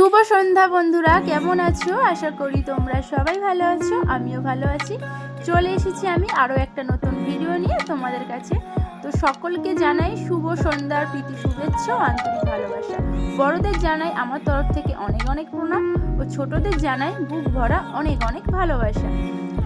শুভ সন্ধ্যা বন্ধুরা, কেমন আছো? আশা করি তোমরা সবাই ভালো আছো, আমিও ভালো আছি। চলে এসেছি আমি আরও একটা নতুন ভিডিও নিয়ে তোমাদের কাছে। তো সকলকে জানাই শুভ সন্ধ্যার প্রীতি, শুভেচ্ছা আন্তরিক ভালোবাসা। বড়দের জানাই আমার তরফ থেকে অনেক অনেক প্রণাম। ও ছোটদের জানাই বুক ভরা অনেক অনেক ভালোবাসা।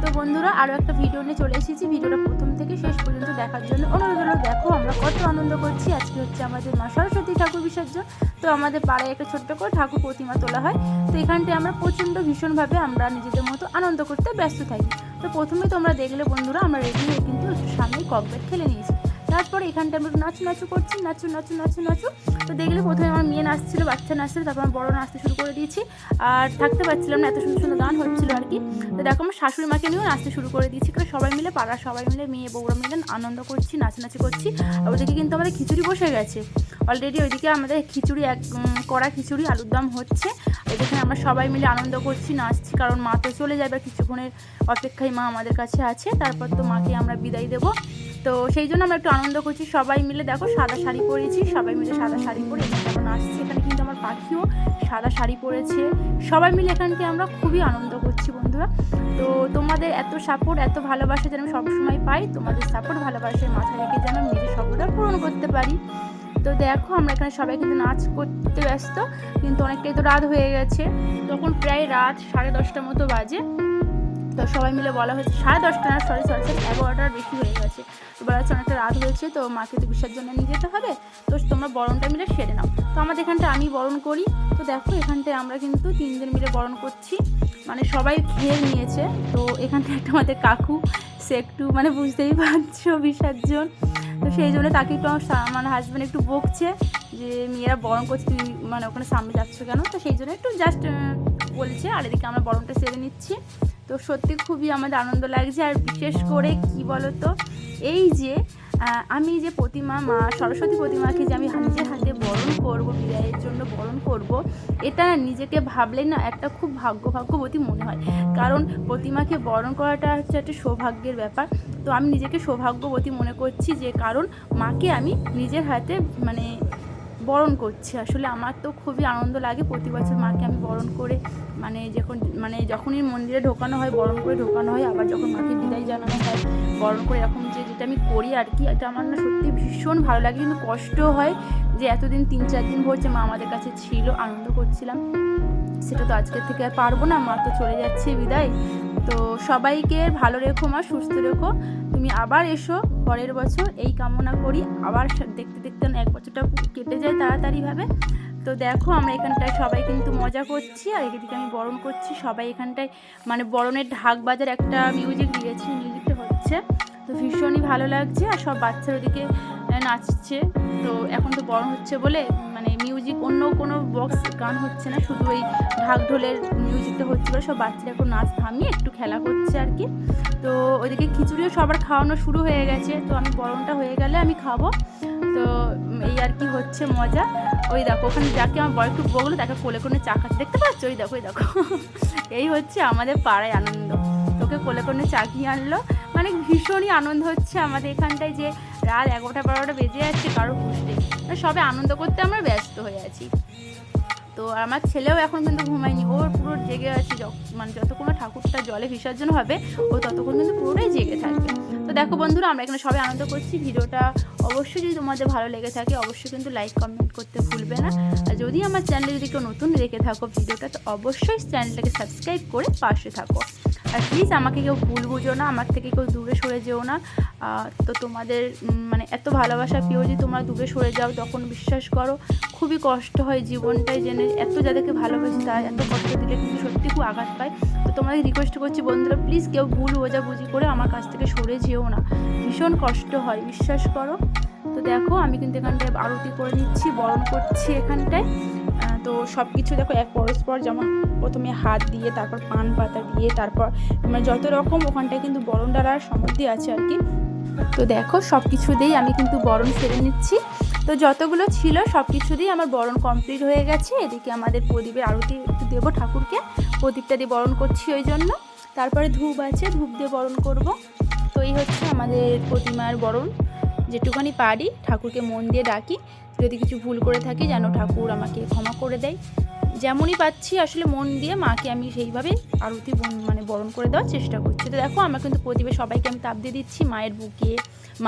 তো বন্ধুরা আরও একটা ভিডিও নিয়ে চলে এসেছি। ভিডিওটা প্রথম থেকে শেষ পর্যন্ত দেখার জন্য অনুরোধ হলো, দেখো আমরা কত আনন্দ করছি। আজকে হচ্ছে আমাদের মা সরস্বতী ঠাকুর বিসর্জন। তো আমাদের পাড়ায় একটা ছোট্ট করে ঠাকুর প্রতিমা তোলা হয়। তো এখানটায় আমরা প্রচণ্ড ভীষণভাবে আমরা নিজেদের মতো আনন্দ করতে ব্যস্ত থাকি। তো প্রথমে তোমরা দেখলে বন্ধুরা, আমরা রেডি হয়ে কিন্তু সামনেই ককবেট খেলে নিয়েছি। তারপরে এখানটা আমরা নাচু নাচু করছি, নাচু নাচু নাচু নাচু। তো দেখলে প্রথমে আমার মেয়ে নাচছিল, বাচ্চা নাচছিল, তারপর আমার বড় নাচতে শুরু করে দিয়েছি। আর থাকতে পারছিলাম না, এত সুন্দর সুন্দর গান হচ্ছিল আর কি। তো দেখো আমার শাশুড়ি মাকে নিয়েও নাচতে শুরু করে দিয়েছি কারণ সবাই মিলে, পাড়ার সবাই মিলে, মেয়ে বউরা মিলে আনন্দ করছি নাচানাচি করছি। আর ওদিকে কিন্তু আমাদের খিচুড়ি বসে গেছে। অলরেডি ওইদিকে আমাদের খিচুড়ি এক কড়া খিচুড়ি, আলুর দম হচ্ছে। এখানে আমরা সবাই মিলে আনন্দ করছি, নাচছি, কারণ মা তো চলে যাবে, কিছুক্ষণের অপেক্ষায় মা আমাদের কাছে আছে। তারপর তো মাকে আমরা বিদায় দেবো। তো সেই জন্য আমরা একটু আনন্দ করছি। সবাই মিলে দেখো সাদা শাড়ি পরেছি, সবাই মিলে সাদা শাড়ি পরে আমরা নাচছি এখানে কিন্তু আমার পাখিও সাদা শাড়ি পরেছে। সবাই মিলে এখানকে আমরা খুবই আনন্দ করছি বন্ধুরা। তো তোমাদের এত সাপোর্ট এত ভালোবাসা যেন আমি সবসময় পাই, তোমাদের সাপোর্ট ভালোবাসার মাথায় রেখে যেন আমি নিজের স্বপ্নটা পূরণ করতে পারি। তো দেখো আমরা এখানে সবাই কিন্তু নাচ করতে ব্যস্ত, কিন্তু অনেকটাই তো রাত হয়ে গেছে। তখন প্রায় রাত সাড়ে দশটা মতো বাজে। তো সবাই মিলে বলা হয়েছে, সাড়ে দশটা না সরি সরি সরি এগারোটার বেশি হয়ে গেছে। তো বলা হচ্ছে অনেকটা রাত হয়েছে, তো মাকে তো বিসর্জনে নিয়ে যেতে হবে। তো তোমরা বরণটা মিলে সেরে নাও। তো আমাদের এখানটা আমি বরণ করি। তো দেখো, এখানটায় আমরা কিন্তু তিনজন মিলে বরণ করছি। মানে সবাই খেয়ে নিয়েছে। তো এখানটা একটা আমাদের কাকু, সে একটু মানে বুঝতেই পারছ বিসর্জন তো সেই জন্য তাকে একটু আমার মানে হাজব্যান্ড একটু বকছে যে, মেয়েরা বরণ করছে তুমি মানে ওখানে সামনে যাচ্ছ কেন? তো সেই জন্য একটু জাস্ট বলছে। আর এদিকে আমরা বরণটা সেরে নিচ্ছি। তো সত্যি খুবই আমাদের আনন্দ লাগছে। আর বিশেষ করে কি বলতো? এই যে আমি যে প্রতিমা, মা, সরস্বতী প্রতিমাকে যে আমি নিজের হাতে বরণ করব, বিদায়ের জন্য বরণ করব, এটা নিজেকে ভাবলেই না একটা খুব ভাগ্য ভাগ্যবতী মনে হয়। কারণ প্রতিমাকে বরণ করাটা হচ্ছে একটা সৌভাগ্যের ব্যাপার। তো আমি নিজেকে সৌভাগ্যবতী মনে করছি যে কারণ মাকে আমি নিজের হাতে মানে বরণ করছি। আসলে আমার তো খুবই আনন্দ লাগে। প্রতি বছর মাকে আমি বরণ করে মানে যখন মানে যখনই মন্দিরে ঢোকানো হয়, বরণ করে ঢোকানো হয়, আবার যখন মাকে বিদায় জানানো হয়, বরণ করে এরকম যে যেটা আমি করি আর কি, এটা আমার না সত্যি ভীষণ ভালো লাগে। কিন্তু কষ্ট হয় যে এতদিন তিন চার দিন ভর মা আমাদের কাছে ছিল, আনন্দ করছিলাম। সেটা তো আজকের থেকে আর পারব না, মা তো চলে যাচ্ছে বিদায়। তো সবাইকে ভালো রেখো মা, সুস্থ রেখো। তুমি আবার এসো, পরের বছর এই কামনা করি। আবার দেখতে দেখতে এক বছরটা কেটে যায় তাড়াতাড়িভাবে। তো দেখো, আমরা এখানটায় সবাই কিন্তু মজা করছি, আর এদিকে আমি বরণ করছি। সবাই এখানটায় মানে বরণের ঢাক বাজার একটা মিউজিক দিয়েছি মিউজিকটা হচ্ছে। তো ভীষণই ভালো লাগছে, আর সব বাচ্চারা ওদিকে নাচছে। তো এখন তো বরণ হচ্ছে বলে মিউজিক অন্য কোনো বক্স গান হচ্ছে না, শুধু ওই ঢাক ঢোলের মিউজিকটা হচ্ছে বলে সব বাচ্চারা এখন নাচ থামিয়ে একটু খেলা করছে আর কি। তো ওইদিকে খিচুড়িও সবার খাওয়ানো শুরু হয়ে গেছে, তো আমি বরণটা হয়ে গেলে আমি খাব। তো এই আর কি হচ্ছে মজা। ওই দেখো, ওখানে যাকে আমার বড় একটু বগলো তাকে কোলে কোলে চা খাচ্ছে। দেখতে পাচ্ছ? ওই দেখো ওই দেখো। এই হচ্ছে আমাদের পাড়ায় আনন্দ। তোকে কোলে কিনে আনলো মানে ভীষণই আনন্দ হচ্ছে আমাদের এখানটায় যে রাত এগারোটা বারোটা বেজে যাচ্ছে কারও বুঝতে মানে সবে আনন্দ করতে আমরা ব্যস্ত হয়ে আছি। তো আমার ছেলেও এখন কিন্তু ঘুমায়নি ওর পুরো জেগে আছে মানে যতক্ষণ ঠাকুরটা জলে বিসর্জন হবে, ও ততক্ষণ কিন্তু পুরোটাই জেগে থাকবে। তো দেখো বন্ধুরা, আমরা এখানে সবাই আনন্দ করছি। ভিডিওটা অবশ্যই যদি তোমাদের ভালো লেগে থাকে, অবশ্যই কিন্তু লাইক কমেন্ট করতে ভুলবে না। আর যদি আমার চ্যানেলে যদি কেউ নতুন রেখে থাকো ভিডিওটা, তো অবশ্যই চ্যানেলটাকে সাবস্ক্রাইব করে পাশে থাকো। প্লিজ আমাকে কেউ ভুল বুঝো না, আমার থেকে কেউ দূরে সরে যেও না। তো তোমাদের মানে এত ভালোবাসা পেয়েও যদি তোমরা দূরে সরে যাও, তখন বিশ্বাস করো, খুবই কষ্ট হয় জীবনটাই জেনে এত যাদেরকে ভালোবাসি তারা এত কষ্ট দিলে কিন্তু সত্যি খুব আঘাত পায়। তো তোমাদের রিকোয়েস্ট করছি বন্ধুরা প্লিজ কেউ ভুল বোঝাবুঝি করে আমার কাছ থেকে সরে যেও না। ভীষণ কষ্ট হয়, বিশ্বাস করো। তো দেখো, আমি কিন্তু এখানটায় আরতি করে নিচ্ছি, বরণ করছি এখানটায়। তো সব কিছু দেখো, এক পরস্পর যেমন প্রথমে হাত দিয়ে, তারপর পান পাতা দিয়ে, তারপর মানে যত রকম, ওখানটায় কিন্তু বরণ ডালার সমৃদ্ধি আছে আর কি। তো দেখো সব কিছু দিয়েই আমি কিন্তু বরণ সেরে নিচ্ছি। তো যতগুলো ছিল সব কিছু দিয়েই আমার বরণ কমপ্লিট হয়ে গেছে। এদিকে আমাদের প্রদীপের আরতি একটু দেবো ঠাকুরকে। প্রদীপটা দিয়ে বরণ করছি ওই জন্য। তারপরে ধূপ আছে, ধূপ দিয়ে বরণ করব। তো এই হচ্ছে আমাদের প্রতিমার বরণ। যেটুখানি পারি, ঠাকুরকে মন দিয়ে ডাকি। যদি কিছু ভুল করে থাকি, যেন ঠাকুর আমাকে ক্ষমা করে দেয়। যেমনই পাচ্ছি আসলে মন দিয়ে মাকে আমি সেইভাবে আরতি মানে বরণ করে দেওয়ার চেষ্টা করছি। তো দেখো, আমরা কিন্তু প্রদীপে সবাইকে আমি তাপ দিয়ে দিচ্ছি, মায়ের বুকে,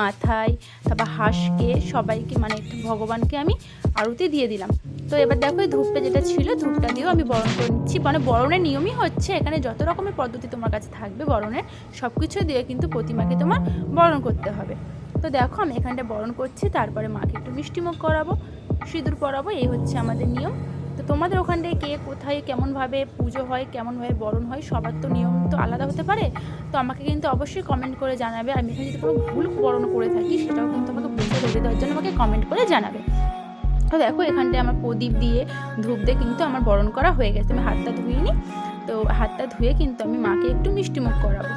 মাথায়, তারপর হাঁসকে, সবাইকে মানে একটা ভগবানকে আমি আরতি দিয়ে দিলাম। তো এবার দেখো, এই ধূপটা যেটা ছিল, ধূপটা দিয়েও আমি বরণ করে নিচ্ছি। মানে বরণের নিয়মই হচ্ছে, এখানে যত রকমের পদ্ধতি তোমার কাছে থাকবে, বরণের সব কিছু দিয়ে কিন্তু প্রতিমাকে তোমার বরণ করতে হবে। তো দেখো, আমি এখানটা বরণ করছি, তারপরে মাকে একটু মিষ্টিমুখ করাবো, সিঁদুর পরাবো, এই হচ্ছে আমাদের নিয়ম। তো তোমাদের ওখানটায় কে কোথায় কেমনভাবে পুজো হয়, কেমনভাবে বরণ হয়, সবার তো নিয়ম তো আলাদা হতে পারে। তো আমাকে কিন্তু অবশ্যই কমেন্ট করে জানাবে, আমি এখানে যদি কোনো ভুল বরণ করে থাকি, সেটাও কিন্তু আমাকে বুঝতে ধরে দেওয়ার জন্য আমাকে কমেন্ট করে জানাবে। তো দেখো, এখানটায় আমার প্রদীপ দিয়ে ধূপ দিয়ে কিন্তু আমার বরণ করা হয়ে গেছে, আমি হাতটা ধুয়ে নিই। তো হাতটা ধুয়ে কিন্তু আমি মাকে একটু মিষ্টিমুখ করাবো।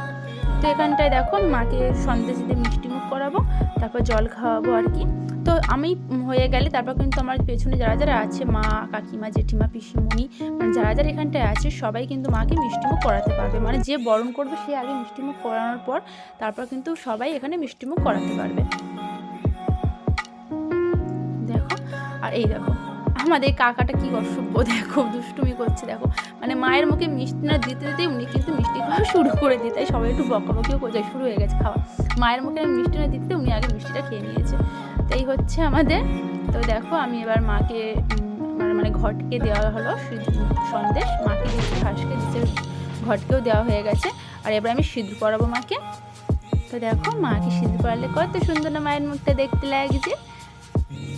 তো এখানটায় দেখো মাকে সন্দেশ দিয়ে মিষ্টিমুখ করাবো, তারপর জল খাওয়াবো আর কি। তো আমি হয়ে গেলে তারপর কিন্তু আমার পেছনে যারা যারা আছে, মা, কাকিমা, জেঠিমা, পিসিমণি মানে যারা যারা এখানটায় আছে, সবাই কিন্তু মাকে মিষ্টিমুখ করাতে পারবে। মানে যে বরণ করবে, সে আগে মিষ্টিমুখ করানোর পর তারপর কিন্তু সবাই এখানে মিষ্টিমুখ করাতে পারবে। দেখো, আর এই দেখো। আমাদের কাকাটা কি অসভ্য, দেখো, দুষ্টুমি করছে, দেখো। মানে মায়ের মুখে মিষ্টি না দিতে দিতে উনি কিন্তু মিষ্টি খাওয়া শুরু করে দিতে তাই সবাই একটু বকাবকিও করছে শুরু হয়ে গেছে খাওয়া। মায়ের মুখে আমি মিষ্টি না দিতে উনি আগে মিষ্টিটা খেয়ে নিয়েছে। তো এই হচ্ছে আমাদের। তো দেখো, আমি এবার মাকে মানে মানে ঘটকে দেওয়া হলো সন্দেশ। মাকে দিচ্ছে হাঁসকে দিচ্ছে ঘটকেও দেওয়া হয়ে গেছে। আর এবার আমি সিঁদুর পরাবো মাকে। তো দেখো, মাকে সিঁদুর পরালে কত সুন্দর না মায়ের মুখটা দেখতে লাগছে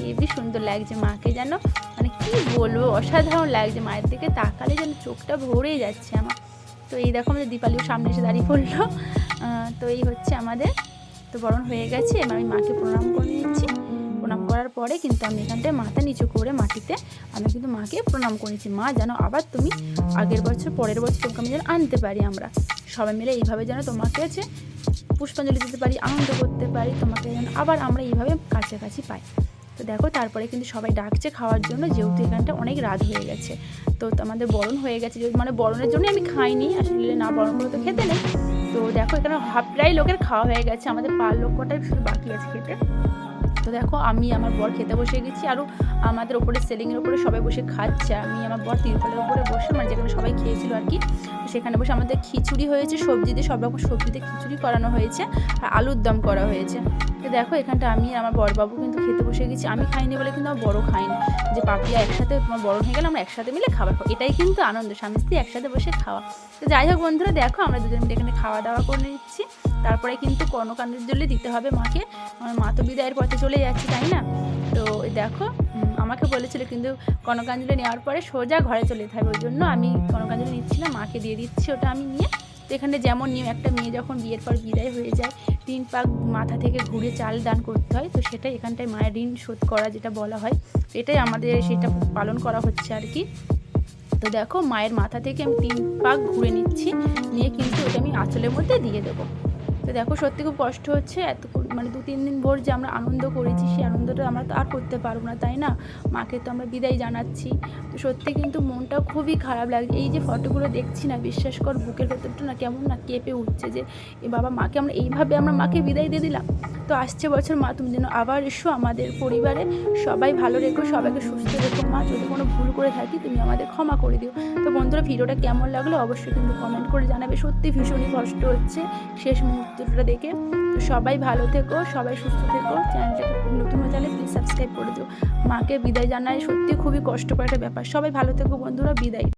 হেবি সুন্দর লাগছে মাকে যেন। মানে কি বলব, অসাধারণ লাগছে মায়ের দিকে তাকালে যেন চোখটা ভরেই যাচ্ছে আমার। তো এই দেখো আমাদের দীপালিও সামনে এসে দাঁড়িয়ে পড়ল। তো এই হচ্ছে আমাদের। তো বরণ হয়ে গেছে, এবার আমি মাকে প্রণাম করে নিচ্ছি। প্রণাম করার পরে কিন্তু আমি এখানটায় মাথা নিচু করে মাটিতে আমি কিন্তু মাকে প্রণাম করেছি। মা, যেন আবার তুমি আগের বছর, পরের বছর তোমাকে আমি যেন আনতে পারি আমরা। সবাই মিলে এইভাবে যেন তোমাকে আছে পুষ্পাঞ্জলি দিতে পারি, আনন্দ করতে পারি, তোমাকে যেন আবার আমরা এইভাবে কাছাকাছি পাই। তো দেখো, তারপরে কিন্তু সবাই ডাকছে খাওয়ার জন্য, যেহেতু এখানটা অনেক রাত হয়ে গেছে। তো আমাদের বরণ হয়ে গেছে, যেহেতু মানে বরণের জন্য আমি খাইনি, আসলে না বরণ করে তো খেতে নেই। তো দেখো, এখানে হাফ প্রায় লোকের খাওয়া হয়ে গেছে, আমাদের পার লক্ষটাই শুধু বাকি আছে খেতে। তো দেখো, আমি আমার বর খেতে বসে গেছি আরও আমাদের ওপরে সেলিংয়ের ওপরে সবাই বসে খাচ্ছে। আমি আমার বর তিরপলের ওপরে বসে মানে যেখানে সবাই খেয়েছিল আর কি সেখানে বসে আমাদের খিচুড়ি হয়েছে, সবজি দিয়ে সব রকম সবজিতে খিচুড়ি করানো হয়েছে আর আলুর দম করা হয়েছে। তো দেখো, এখানটা আমি আমার বড়বাবু কিন্তু খেতে বসে গেছি। আমি খাইনি বলে কিন্তু আমার বড় খাইনি যে পাপিয়া একসাথে তোমার বড় হয়ে গেলে, আমরা একসাথে মিলে খাবার খাব। এটাই কিন্তু আনন্দ, স্বামী স্ত্রী একসাথে বসে খাওয়া। তো যাই হোক বন্ধুরা, দেখো আমরা দুজন মিলে এখানে খাওয়া দাওয়া করে নিচ্ছি। তারপরে কিন্তু কর্ণকাণ্ডের দিতে হবে মাকে। আমার মা তো বিদায়ের পথে চলে যাচ্ছে, তাই না? তো দেখো আমাকে বলেছিল কিন্তু কনকাঞ্জলি নেওয়ার পরে সোজা ঘরে চলে যেতে ওই জন্য আমি কনকাঞ্জলি নিচ্ছি না মাকে দিয়ে দিচ্ছি ওটা আমি নিয়ে। তো এখানে যেমন নিয়ম, একটা মেয়ে যখন বিয়ের পর বিদায় হয়ে যায় তিন পাক মাথা থেকে ঘুরে চাল দান করতে হয়। তো সেটাই এখানটায় মায়ের ঋণ শোধ করা যেটা বলা হয়। এটাই আমাদের সেটা পালন করা হচ্ছে আর কি। তো দেখো, মায়ের মাথা থেকে আমি তিন পাক ঘুরে নিচ্ছি, নিয়ে কিন্তু ওটা আমি আঁচলের মধ্যে দিয়ে দেবো। তো দেখো সত্যি খুব কষ্ট হচ্ছে, এত মানে দু তিন দিন ভোর যে আমরা আনন্দ করেছি, সেই আনন্দটা আমরা তো আর করতে পারব না, তাই না? মাকে তো আমরা বিদায় জানাচ্ছি। তো সত্যি কিন্তু মনটা খুবই খারাপ লাগছে এই যে ফটোগুলো দেখছি না, বিশ্বাস কর বুকের ভেতরটা না কেমন না কেঁপে উঠছে যে, এ বাবা, মাকে আমরা এইভাবে আমরা মাকে বিদায় দিয়ে দিলাম। তো আসছে বছর মা, তুমি যেন আবার এসো আমাদের পরিবারে। সবাই ভালো রেখো, সবাইকে সুস্থ রেখো। মা, যদি কোনো ভুল করে থাকি, তুমি আমাদের ক্ষমা করে দিও। তো বন্ধুরা, ভিডিওটা কেমন লাগল অবশ্যই কিন্তু কমেন্ট করে জানাবে। সত্যি ভীষণই কষ্ট হচ্ছে শেষ মুহূর্তটা দেখে। তো সবাই ভালো থেকো, সবাই সুস্থ থেকো। চ্যানেলটাকে নতুন হয়ে গেলে প্লিজ সাবস্ক্রাইব করে দিও। মাকে বিদায় জানায় সত্যি খুবই কষ্টকর একটা ব্যাপার। সবাই ভালো থেকো বন্ধুরা, বিদায়।